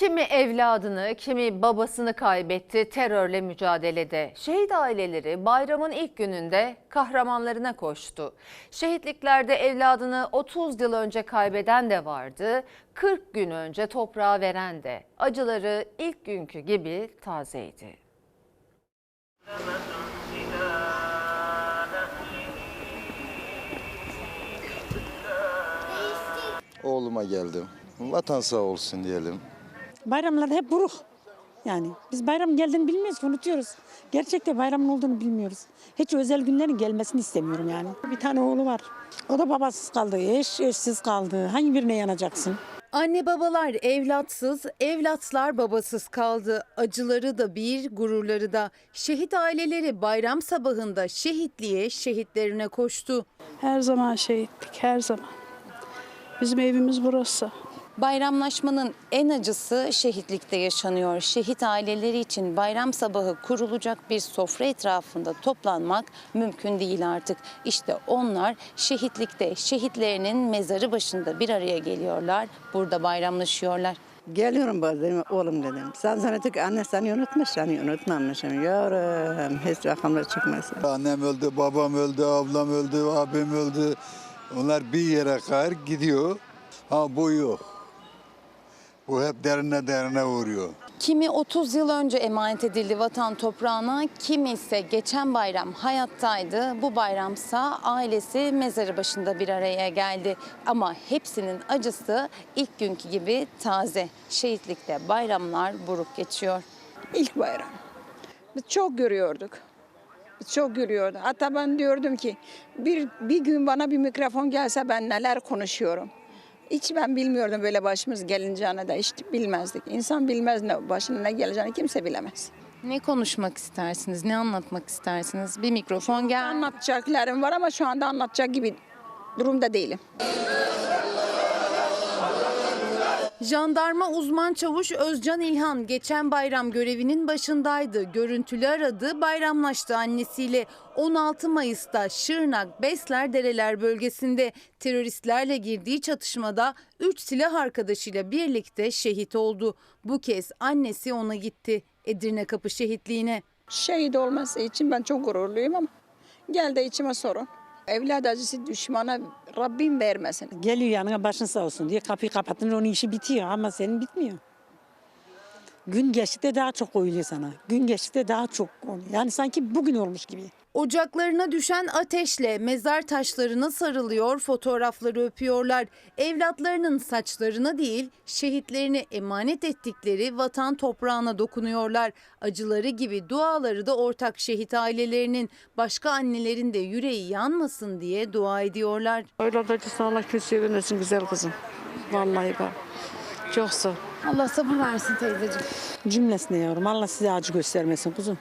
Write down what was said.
Kimi evladını, kimi babasını kaybetti terörle mücadelede. Şehit aileleri bayramın ilk gününde kahramanlarına koştu. Şehitliklerde evladını 30 yıl önce kaybeden de vardı, 40 gün önce toprağa veren de. Acıları ilk günkü gibi tazeydi. Oğluma geldim. Vatan sağ olsun diyelim. Bayramlarda hep buruk. Yani biz bayram geldiğini bilmiyoruz, unutuyoruz. Gerçekte bayramın olduğunu bilmiyoruz. Hiç özel günlerin gelmesini istemiyorum yani. Bir tane oğlu var. O da babasız kaldı, eş eşsiz kaldı. Hangi birine yanacaksın? Anne babalar evlatsız, evlatlar babasız kaldı. Acıları da bir, gururları da. Şehit aileleri bayram sabahında şehitliğe, şehitlerine koştu. Her zaman şehitlik, her zaman. Bizim evimiz burası. Bayramlaşmanın en acısı şehitlikte yaşanıyor. Şehit aileleri için bayram sabahı kurulacak bir sofra etrafında toplanmak mümkün değil artık. İşte onlar şehitlikte, şehitlerinin mezarı başında bir araya geliyorlar, burada bayramlaşıyorlar. Geliyorum bazen oğlum dedim. Sen zannettik anne seni unutmuş, seni unutmamışım. Yavrum hiç rakamlar çıkmasın. Annem öldü, babam öldü, ablam öldü, abim öldü. Onlar bir yere kadar gidiyor. Ama bu yok. Bu hep derine derine vuruyor. Kimi 30 yıl önce emanet edildi vatan toprağına, kimi ise geçen bayram hayattaydı. Bu bayramsa ailesi mezarı başında bir araya geldi. Ama hepsinin acısı ilk günkü gibi taze. Şehitlikte bayramlar buruk geçiyor. İlk bayram. Biz çok görüyorduk. Biz çok görüyorduk. Hatta ben diyordum ki bir, bir gün bana bir mikrofon gelse ben neler konuşuyorum. Hiç ben bilmiyordum böyle başımız gelineceğini de hiç bilmezdik. İnsan bilmez ne başına ne geleceğini kimse bilemez. Ne konuşmak istersiniz, ne anlatmak istersiniz? Bir mikrofon gel. Anlatacaklarım var ama şu anda anlatacak gibi durumda değilim. Jandarma uzman çavuş Özcan İlhan geçen bayram görevinin başındaydı. Görüntülü aradı, bayramlaştı annesiyle. 16 Mayıs'ta Şırnak Besler Dereler bölgesinde teröristlerle girdiği çatışmada 3 silah arkadaşıyla birlikte şehit oldu. Bu kez annesi ona gitti Edirne Kapı şehitliğine. Şehit olması için ben çok gururluyum ama gel de içime sorun. Evlat acısı düşmana Rabbim vermesin. Geliyor yanına başın sağ olsun diye kapıyı kapatınca onun işi bitiyor ama senin bitmiyor. Gün geçtikçe daha çok koyuluyor sana. Gün geçtikçe daha çok oluyor. Yani sanki bugün olmuş gibi. Ocaklarına düşen ateşle mezar taşlarına sarılıyor, fotoğrafları öpüyorlar. Evlatlarının saçlarına değil, şehitlerini emanet ettikleri vatan toprağına dokunuyorlar. Acıları gibi duaları da ortak şehit ailelerinin, başka annelerin de yüreği yanmasın diye dua ediyorlar. Evlat acısı Allah kötüye vermesin güzel kızım. Vallahi bak. Çok sağ. Allah sabır versin teyzeciğim. Cümlesine yavrum Allah size acı göstermesin kuzum.